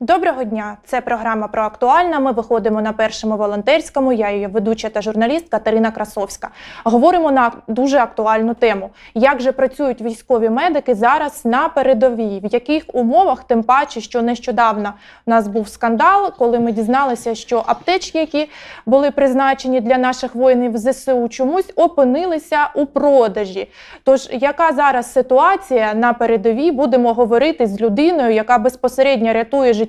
Доброго дня! Це програма про актуальне. Ми виходимо на першому волонтерському. Я її ведуча та журналіст Катерина Красовська. Говоримо на дуже актуальну тему: як же працюють військові медики зараз на передовій, в яких умовах, тим паче, що нещодавно у нас був скандал, коли ми дізналися, що аптечки, які були призначені для наших воїнів ЗСУ, чомусь опинилися у продажі. Тож, яка зараз ситуація на передовій? Будемо говорити з людиною, яка безпосередньо рятує життя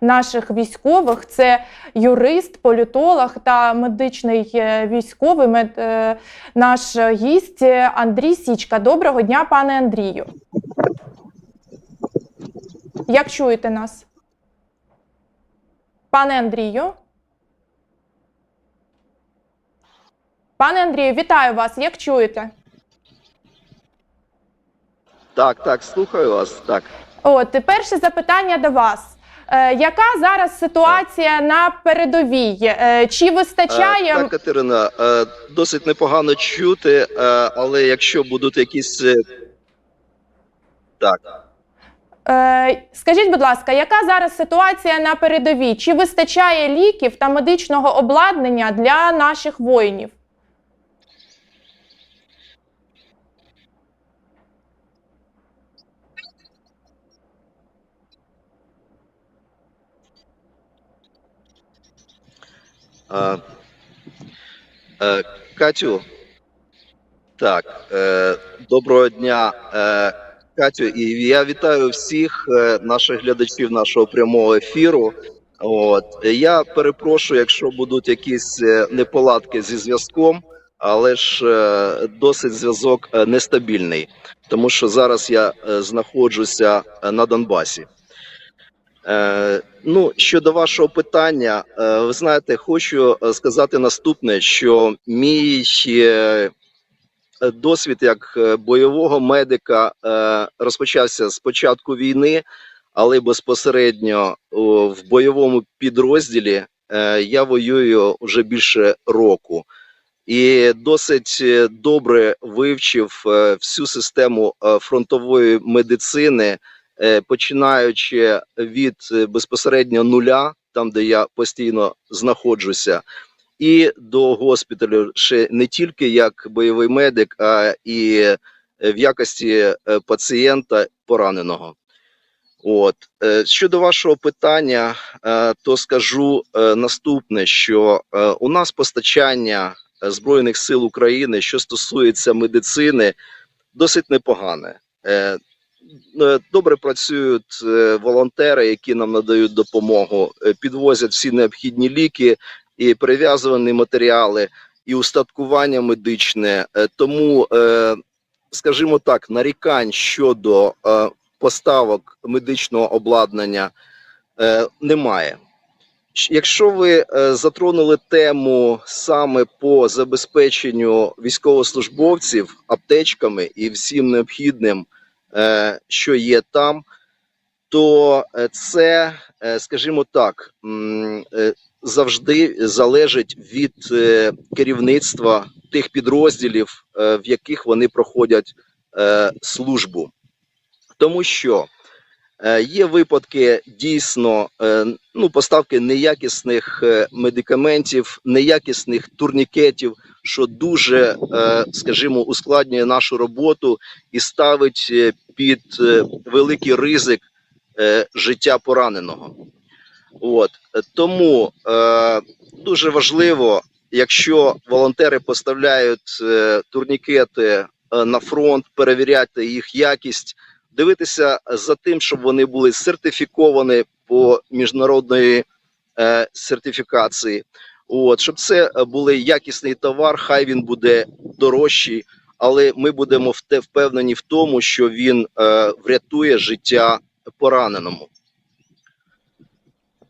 наших військових. Це юрист, політолог та медичний е, військовий мед, е, наш гість Андрій Січка. Доброго дня, пане Андрію. Як чуєте нас? Пане Андрію? Пане Андрію, вітаю вас. Як чуєте? Так, так, слухаю вас. Так. От перше запитання до вас. Е, яка зараз ситуація на передовій? Е, чи вистачає Е, так, Катерина, досить непогано чути, але якщо будуть якісь. Так, Скажіть, будь ласка, яка зараз ситуація на передовій? Чи вистачає ліків та медичного обладнання для наших воїнів? Е, е, Катю. Так, е, доброго дня, е, Катю. І я вітаю всіх е, наших глядачів нашого прямого ефіру. От я перепрошую, якщо будуть якісь е, неполадки зі зв'язком, але ж е, досить зв'язок е, нестабільний, тому що зараз я е, знаходжуся на Донбасі. Е, ну, щодо вашого питання, е, ви знаєте, хочу е, сказати наступне: що мій досвід як бойового медика розпочався з початку війни, але безпосередньо в бойовому підрозділі я воюю вже більше року. І досить добре вивчив всю систему фронтової медицини, починаючи від е, безпосередньо нуля, там де я постійно знаходжуся, і до госпіталю ще не тільки як бойовий медик, а і е, в якості е, пацієнта пораненого. От Е, щодо вашого питання, е, то скажу е, наступне: що е, у нас постачання е, збройних сил України, що стосується медицини, досить непогане. Е, Добре працюють е, волонтери, які нам надають допомогу, е, підвозять всі необхідні ліки і перев'язувані матеріали, і устаткування медичне. Тому, скажімо так, нарікань щодо поставок медичного обладнання немає. Якщо ви затронули тему саме по забезпеченню військовослужбовців аптечками і всім необхідним, що є там, то е, це, е, скажімо так, е, завжди залежить від е, керівництва тих підрозділів, е, в яких вони проходять е, службу. Тому що е, є випадки дійсно е, ну, поставки неякісних е, медикаментів, неякісних турнікетів, що дуже, е, скажімо, ускладнює нашу роботу і ставить е, під е, великий ризик е, життя пораненого. От е, тому е, дуже важливо, якщо волонтери поставляють е, турнікети е, на фронт, перевіряти їх якість, дивитися за тим, щоб вони були сертифіковані по міжнародної е, сертифікації. От щоб це е, були якісний товар, хай він буде дорожчий, але ми будемо впевнені в тому, що він е, врятує життя пораненому.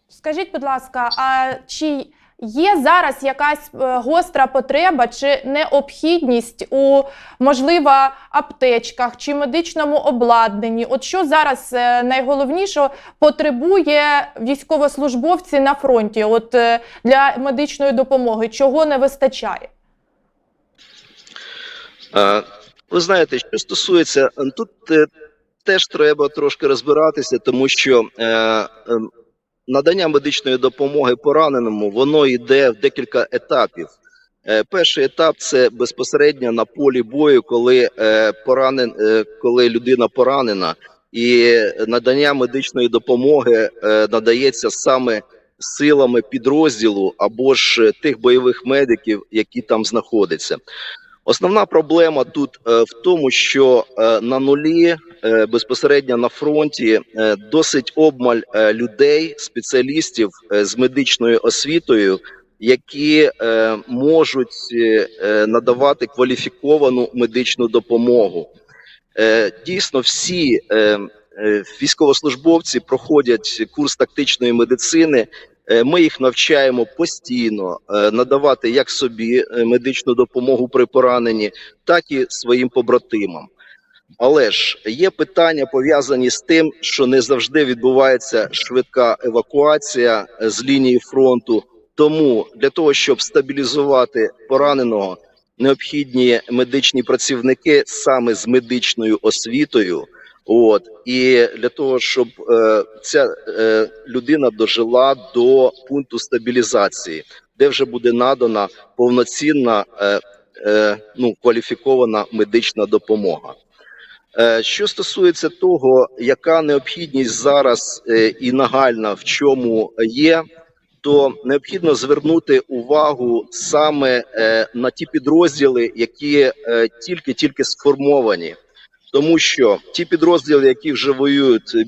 Скажіть, будь ласка, а чи є зараз якась е, гостра потреба чи необхідність у можливо аптечках чи медичному обладнанні? От що зараз е, найголовніше потребує військовослужбовці на фронті? От е, для медичної допомоги чого не вистачає? Ви знаєте, що стосується тут теж треба трошки розбиратися, тому що е, е, надання медичної допомоги пораненому воно йде в декілька етапів. Е, Перший етап це безпосередньо на полі бою, коли е, поранен, е, коли людина поранена, і надання медичної допомоги надається саме силами підрозділу або ж тих бойових медиків, які там знаходяться. Основна проблема тут е, в тому, що е, на нулі е, безпосередньо на фронті досить обмаль людей, спеціалістів з медичною освітою, які можуть надавати кваліфіковану медичну допомогу. Дійсно, всі військовослужбовці проходять курс тактичної медицини. Е, Ми їх навчаємо постійно е, надавати як собі е, медичну допомогу при пораненні, так і своїм побратимам. Але ж є питання пов'язані з тим, що не завжди відбувається швидка евакуація з лінії фронту. Тому для того, щоб стабілізувати пораненого, необхідні медичні працівники саме з медичною освітою. От і для того, щоб е, ця е, людина дожила до пункту стабілізації, де вже буде надана повноцінна е, е, ну, кваліфікована медична допомога. Е, Що стосується того, яка необхідність зараз е, і нагальна в чому є, то необхідно звернути увагу саме е, на ті підрозділи, які е, тільки-тільки сформовані, тому що ті підрозділи, які вже воюють е,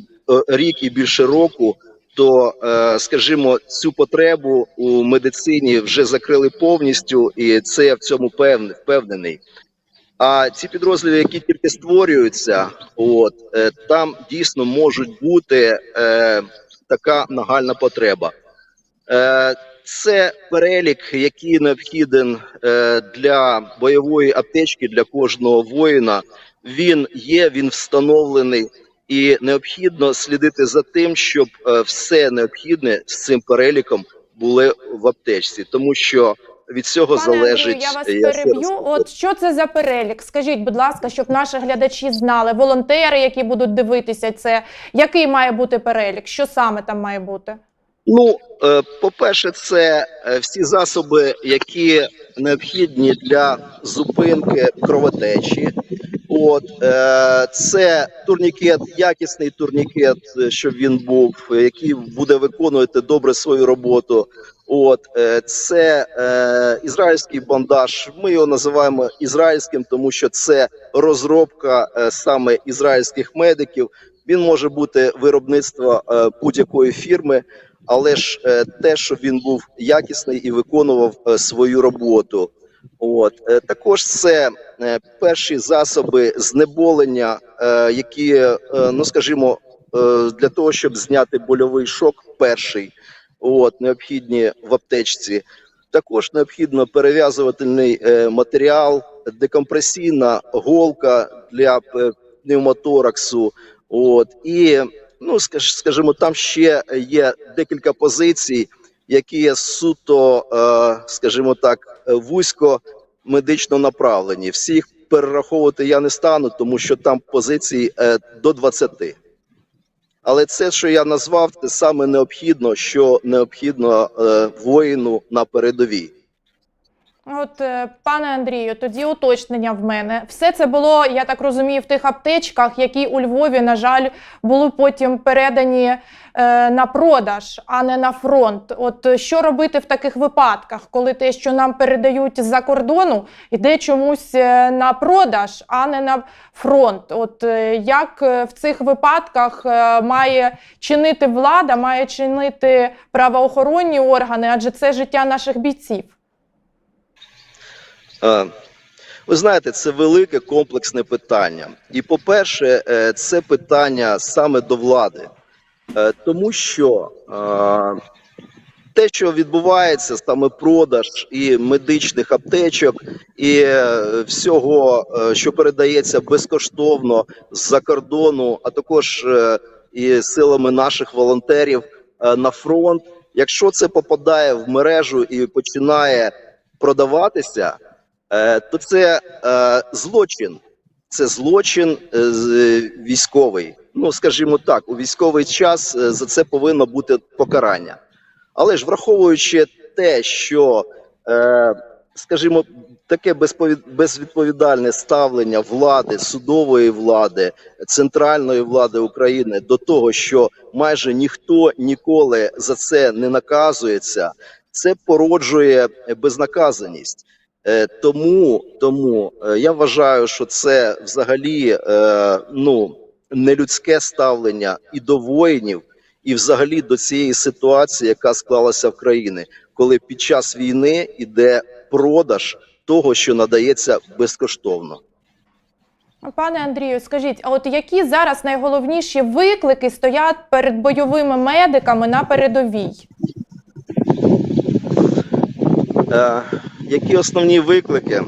рік і більше року, то, е, скажімо, цю потребу у медицині вже закрили повністю, і це я в цьому впевнений. А ці підрозділи, які тільки створюються, от е, там дійсно можуть бути така нагальна потреба. Це перелік, який необхіден е, для бойової аптечки для кожного воїна. Він є, він встановлений, і необхідно слідити за тим, щоб е, все необхідне з цим переліком були в аптечці, тому що від цього Пане залежить. Андрію, я вас я переб'ю. От що це за перелік? Скажіть, будь ласка, щоб наші глядачі знали, волонтери, які будуть дивитися це, який має бути перелік? Що саме там має бути? Ну, е, по-перше, це е, всі засоби, які необхідні для зупинки кровотечі. От е, це турнікет, якісний турнікет, щоб він був, який буде виконувати добре свою роботу. От це е, ізраїльський бандаж. Ми його називаємо ізраїльським, тому що це розробка е, саме ізраїльських медиків. Він може бути виробництва е, будь-якої фірми але ж е, те, щоб він був якісний і виконував е, свою роботу. От е, також це перші засоби знеболення, які, ну скажімо, для того, щоб зняти больовий шок, перший от необхідні в аптечці. Також необхідно перев'язувальний е, матеріал, декомпресійна голка для пневмотораксу. От і ну скаж- скажімо, там ще є декілька позицій, які є суто, е, скажімо так, вузько медично направлені. Всі їх перераховувати я не стану, тому що там позицій е, до 20. Але це, що я назвав, це саме необхідно, що необхідно е, воїну на передовій. От, е, пане Андрію, тоді уточнення в мене. Все це було, я так розумію, в тих аптечках, які у Львові, на жаль, були потім передані е, на продаж, а не на фронт. От е, що робити в таких випадках, коли те, що нам передають з-за кордону, йде чомусь е, на продаж, а не на фронт? От як в цих випадках має чинити влада, має чинити правоохоронні органи, адже це життя наших бійців. Е, Ви знаєте, це велике комплексне питання. І, по-перше, е, це питання саме до влади, Е, тому що те, що відбувається, саме продаж і медичних аптечок, і всього, що передається безкоштовно з-за кордону, а також і силами наших волонтерів на фронт, якщо це попадає в мережу і починає продаватися, то це е, злочин. Це злочин е, військовий. ну скажімо так, у військовий час е, за це повинно бути покарання. Але ж враховуючи те, що, е, скажімо, таке безвідповідальне ставлення влади, судової влади, центральної влади України до того, що майже ніхто ніколи за це не наказується, це породжує безнаказаність. Е, Тому, тому е, я вважаю, що це взагалі е, ну, нелюдське ставлення і до воїнів, і взагалі до цієї ситуації, яка склалася в країні, коли під час війни йде продаж того, що надається безкоштовно. Пане Андрію, скажіть, а от які зараз найголовніші виклики стоять перед бойовими медиками на передовій? Е, які основні виклики?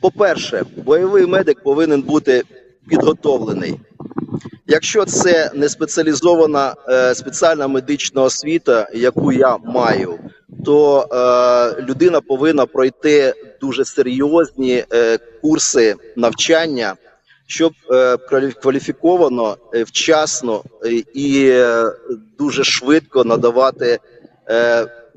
По-перше, бойовий медик повинен бути підготовлений. Якщо це не спеціалізована е, спеціальна медична освіта, яку я маю, то е, людина повинна пройти дуже серйозні е, курси навчання, щоб кваліфіковано, вчасно і дуже швидко надавати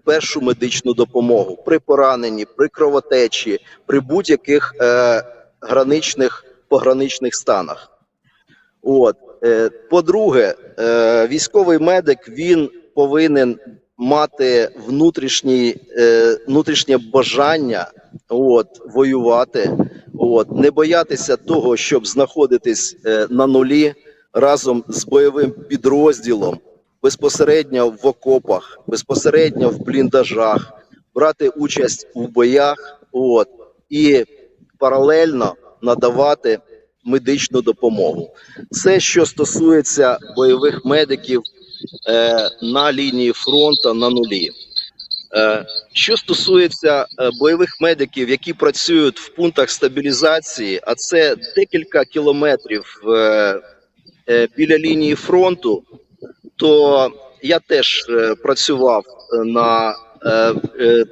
першу медичну допомогу при пораненні, при кровотечі, при будь-яких е, граничних пограничних станах. От е, по-друге, е, військовий медик він повинен мати внутрішній, е, внутрішнє бажання от, воювати, от, не боятися того, щоб знаходитись е, на нулі разом з бойовим підрозділом, безпосередньо в окопах, безпосередньо в бліндажах, брати участь у боях, от, і паралельно надавати медичну допомогу. Це що стосується бойових медиків е, на лінії фронту на нулі. Е, що стосується е, бойових медиків, які працюють в пунктах стабілізації, а це декілька кілометрів е, біля лінії фронту, то я теж е, працював е, на, е,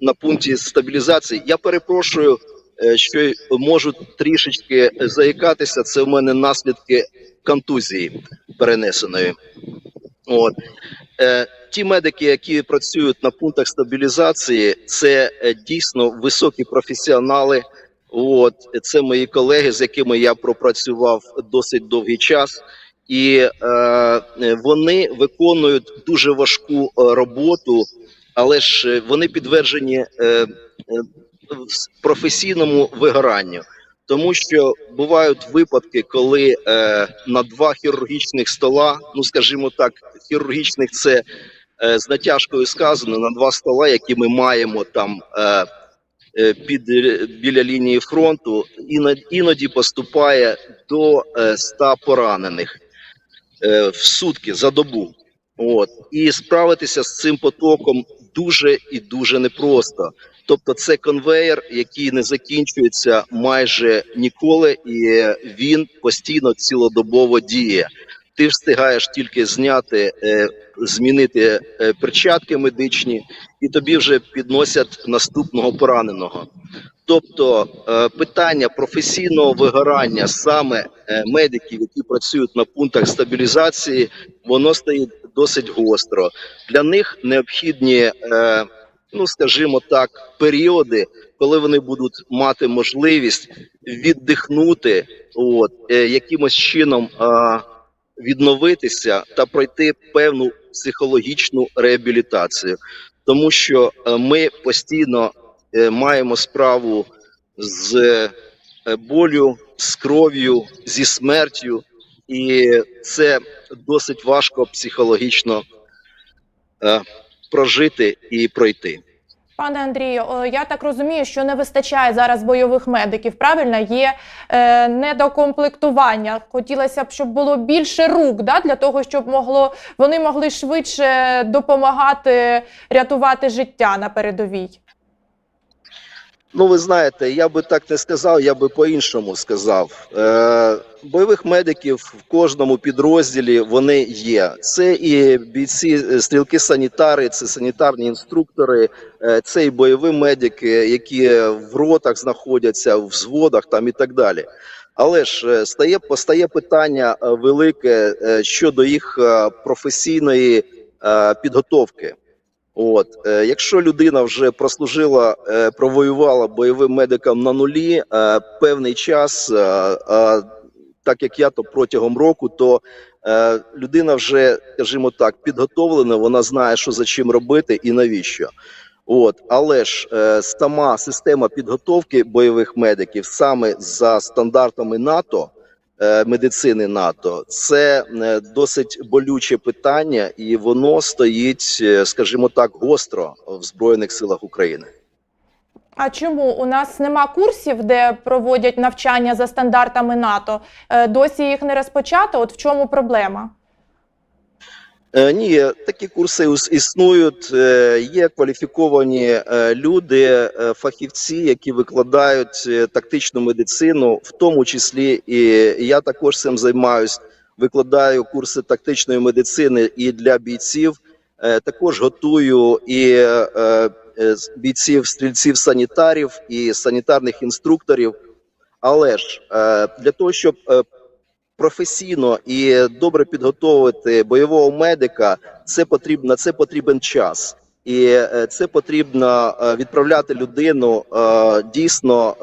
на пункті стабілізації. Я перепрошую, що можу трішечки заїкатися. Це в мене наслідки контузії перенесеної. От. Ті медики, які працюють на пунктах стабілізації, це дійсно високі професіонали. От це мої колеги, з якими я пропрацював досить довгий час, і е, вони виконують дуже важку е, роботу, але ж е, вони підтверджені е, е, професійному вигоранню. Тому що бувають випадки, коли е, на два хірургічних стола, ну скажімо так, хірургічних це е, з натяжкою сказано, на два стола, які ми маємо там е, е, під е, біля лінії фронту, іноді, поступає до е, 100 поранених е, в сутки за добу. От і справитися з цим потоком дуже і дуже непросто. Тобто, це конвейер, який не закінчується майже ніколи, і він постійно цілодобово діє. Ти встигаєш тільки зняти, е, змінити е, перчатки медичні, і тобі вже підносять наступного пораненого. Тобто е, питання професійного вигорання саме е, медиків, які працюють на пунктах стабілізації, воно стоїть досить гостро. Для них необхідні, е, ну скажімо так, періоди, коли вони будуть мати можливість віддихнути, от якимось чином відновитися та пройти певну психологічну реабілітацію, тому що ми постійно маємо справу з е, болю, з кров'ю, зі смертю, і це досить важко психологічно е, прожити і пройти. Пане Андрію, я так розумію, що не вистачає зараз бойових медиків. Правильно, є е, недокомплектування. Хотілося б, щоб було більше рук, да, для того, щоб могло вони могли швидше допомагати рятувати життя на передовій. Ну, ви знаєте, я би так не сказав, я би по-іншому сказав. Е, бойових медиків в кожному підрозділі вони є. Це і бійці, е, стрілки-санітари, це санітарні інструктори, е, це і бойові медики, які в ротах знаходяться, в взводах там і так далі. Але ж е, стає постає питання велике щодо їх професійної підготовки. От, е, якщо людина вже прослужила, е, провоювала бойовим медиком на нулі е, певний час, е, е, так як я, то протягом року, то е, людина вже, скажімо так, підготовлена, вона знає, що за чим робити і навіщо. От, але ж е, сама система підготовки бойових медиків саме за стандартами НАТО, медицини НАТО, це е, досить болюче питання, і воно стоїть, е, скажімо так, гостро в Збройних силах України. А чому у нас нема курсів, де проводять навчання за стандартами НАТО? Е, Досі їх не розпочато. От в чому проблема? Е, Ні, такі курси існують. е, Є кваліфіковані е, люди, фахівці, які викладають тактичну медицину, в тому числі і я також цим займаюсь. Викладаю курси тактичної медицини і для бійців. Також готую і бійців, стрільців, санітарів і санітарних інструкторів. Але ж для того, щоб професійно і добре підготовити бойового медика, це потрібно це потрібен час. І е, це потрібно е, відправляти людину е, дійсно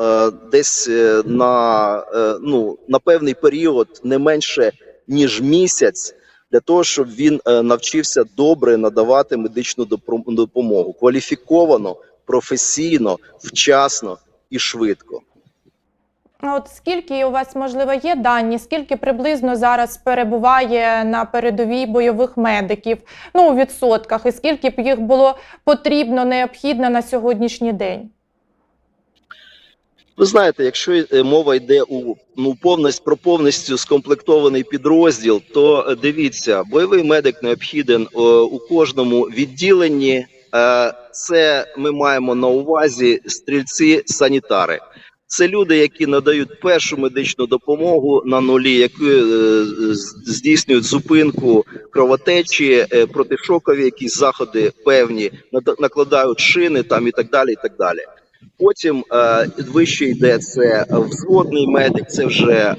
десь на, ну, на певний період, не менше ніж місяць, для того, щоб він навчився добре надавати медичну допомогу кваліфіковано, професійно, вчасно і швидко. А От скільки у вас можливо є дані, скільки приблизно зараз перебуває на передовій бойових медиків, ну у відсотках, і скільки б їх було потрібно, необхідно на сьогоднішній день? Ви знаєте, якщо е, мова йде у ну повністю про повністю скомплектований підрозділ, то е, дивіться, бойовий медик необхіден е, у кожному відділенні. Це ми маємо на увазі стрільці, санітари. Це люди, які надають першу медичну допомогу на нулі, які е, здійснюють зупинку кровотечі, е, протишокові якісь заходи певні, накладають шини там і так далі. І так далі. Потім е, вище йде це взводний медик, це вже е,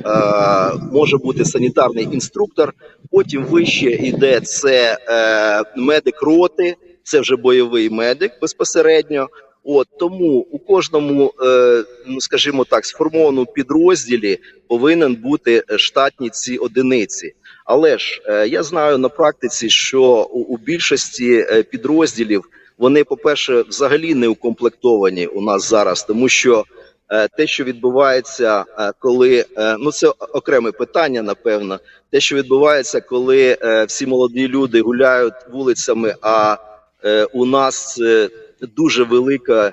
може бути санітарний інструктор. Потім вище йде це е, медик роти, це вже бойовий медик безпосередньо. От тому у кожному, е, ну скажімо так, сформованому підрозділі повинен бути е, штатні ці одиниці. Але ж е, я знаю на практиці, що у, більшості е, підрозділів вони, по-перше, взагалі не укомплектовані у нас зараз, тому що те, що відбувається, коли ну це окреме питання, напевно, те, що відбувається, коли всі молоді люди гуляють вулицями, а у нас дуже велика е,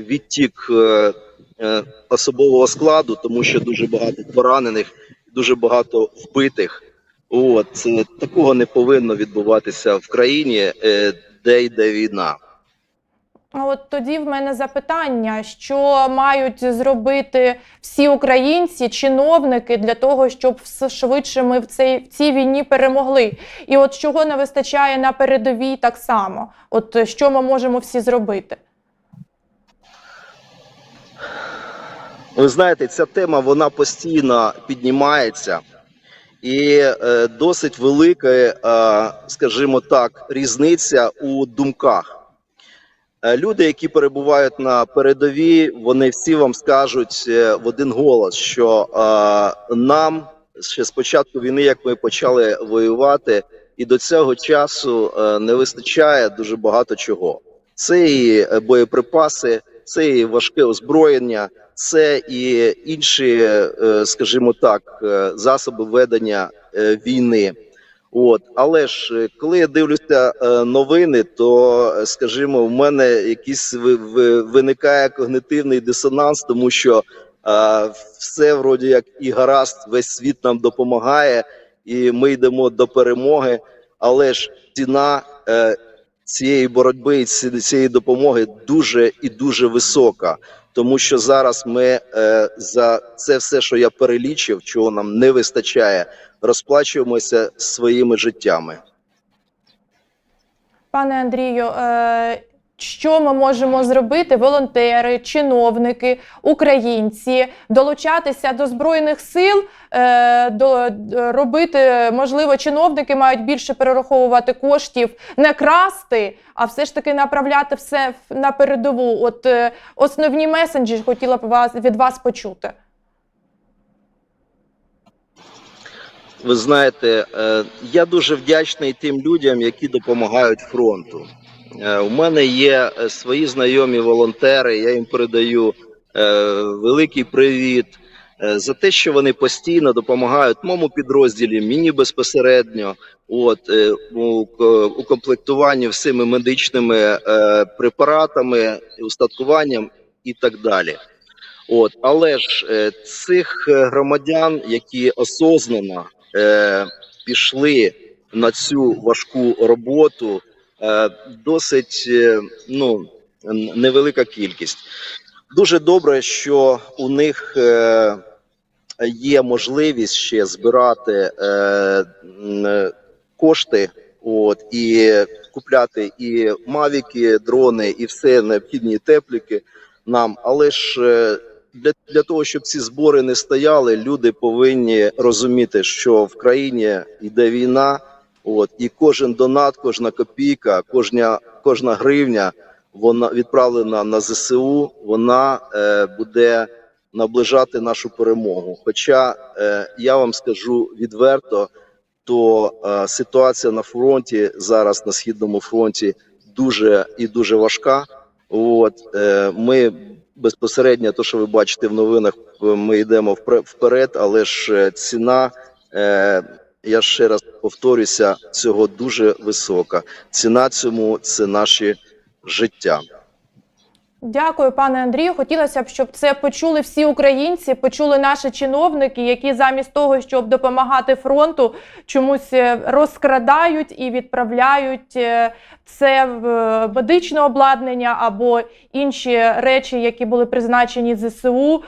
відтік е, е, особового складу, тому що дуже багато поранених, дуже багато вбитих. От такого не повинно відбуватися в країні, де йде війна. А от тоді в мене запитання, що мають зробити всі українці, чиновники для того, щоб швидше ми в цій, в цій війні перемогли. І от чого не вистачає на передовій так само? От е, що ми можемо всі зробити? Ви знаєте, ця тема вона постійно піднімається, і е, досить велика, е, скажімо так, різниця у думках. Е, Люди, які перебувають на передовій, вони всі вам скажуть е, в один голос, що е, нам ще з початку війни, як ми почали воювати, і до цього часу е, не вистачає дуже багато чого. Це і е, боєприпаси, це і важке озброєння, це і інші, е, скажімо так, засоби ведення е, війни. От, але ж е, коли я дивлюся е, новини, то е, скажімо, в мене якийсь ви- ви- виникає когнитивний дисонанс, тому що все вроді як і гаразд, весь світ нам допомагає, і ми йдемо до перемоги. Але ж ціна цієї боротьби і цієї допомоги дуже і дуже висока. Тому що зараз ми за це все, що я перелічив, чого нам не вистачає, розплачуємося своїми життями. Пане Андрію, е, що ми можемо зробити, волонтери, чиновники, українці, долучатися до збройних сил, е, до робити, можливо, чиновники мають більше перераховувати коштів, не красти, а все ж таки направляти все на передову. От е, основні месенджі хотіла б вас від вас почути. Ви знаєте, е, я дуже вдячний тим людям, які допомагають фронту. Е, У мене є е, свої знайомі волонтери. Я їм передаю великий привіт за те, що вони постійно допомагають моєму підрозділі, мені безпосередньо. От у, укомплектуванні всіми медичними препаратами, устаткуванням і так далі. От, але ж цих громадян, які осознано е, пішли на цю важку роботу, е, досить е, ну, невелика кількість. Дуже добре, що у них е, є можливість ще збирати е, е, кошти. От і купляти і мавіки, дрони, і все необхідні тепліки нам. Але ж е, для, для того, щоб ці збори не стояли, люди повинні розуміти, що в країні йде війна. От і кожен донат, кожна копійка, кожна, кожна гривня, вона відправлена на ЗСУ, вона е, буде наближати нашу перемогу. Хоча е, я вам скажу відверто, то е, ситуація на фронті зараз на східному фронті дуже і дуже важка. От е, ми безпосередньо, то що ви бачите в новинах, е, ми йдемо вперед, але ж е, ціна. Е, я ще раз повторюся, цього дуже висока. Ціна цьому це наші життя. Дякую, пане Андрію. Хотілося б, щоб це почули всі українці, почули наші чиновники, які замість того, щоб допомагати фронту, чомусь е, розкрадають і відправляють е, це в е, медичне обладнання або інші речі, які були призначені ЗСУ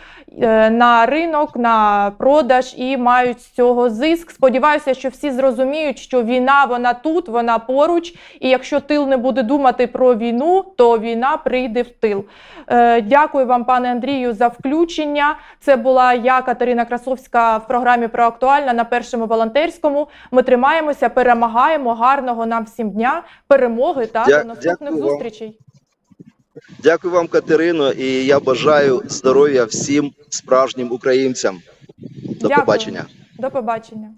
на ринок, на продаж і мають з цього зиск. Сподіваюся, що всі зрозуміють, що війна вона тут, вона поруч, і якщо тил не буде думати про війну, то війна прийде в тил. Е, Дякую вам, пане Андрію, за включення. Це була я, Катерина Красовська, в програмі про актуальна на першому волонтерському. Ми тримаємося, перемагаємо. Гарного нам всім дня, перемоги та Дя- до наступних зустрічей. Дякую вам, Катерино, і я бажаю здоров'я всім справжнім українцям. До Дякую. побачення. До побачення.